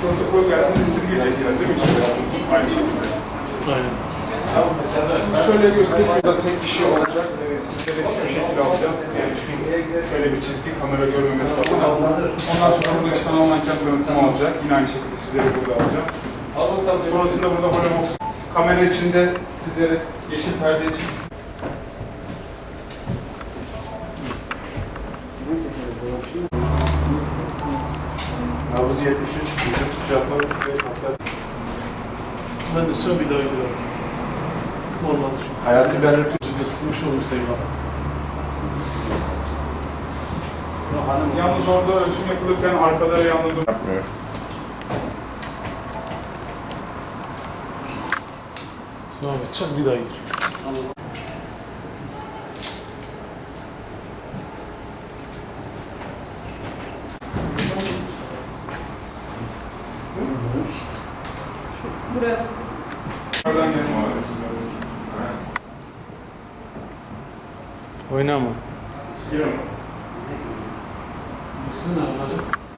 protokol geldiğinde siz gireceksiniz değil mi içinde? Aynı şekilde. Aynen. Şimdi şöyle göstereyim. Burada tek kişi olacak. Ee, sizlere şu şekil alacağız. Yani şu, şöyle bir çizgi kamera görmemesi lazım. Ondan sonra burada insan online'ken tanıtım olacak. Yine aynı şekilde sizleri burada alacağım. Sonrasında burada Holomox kamera içinde sizlere yeşil perde çizgisi Thank you. Nabız 73, bizim sıcaklığı 45 hatta Ben de sıra bir daha gidiyorum. Normal düşün. hayati bir alerji Ciddi ısınmış olur Seyva. Yalnız orada ölçüm yapılırken arkada yanda dur. Sınav edeceğim bir daha gir. Buraya. Oradan gelin. Oynama. Ne yapacak?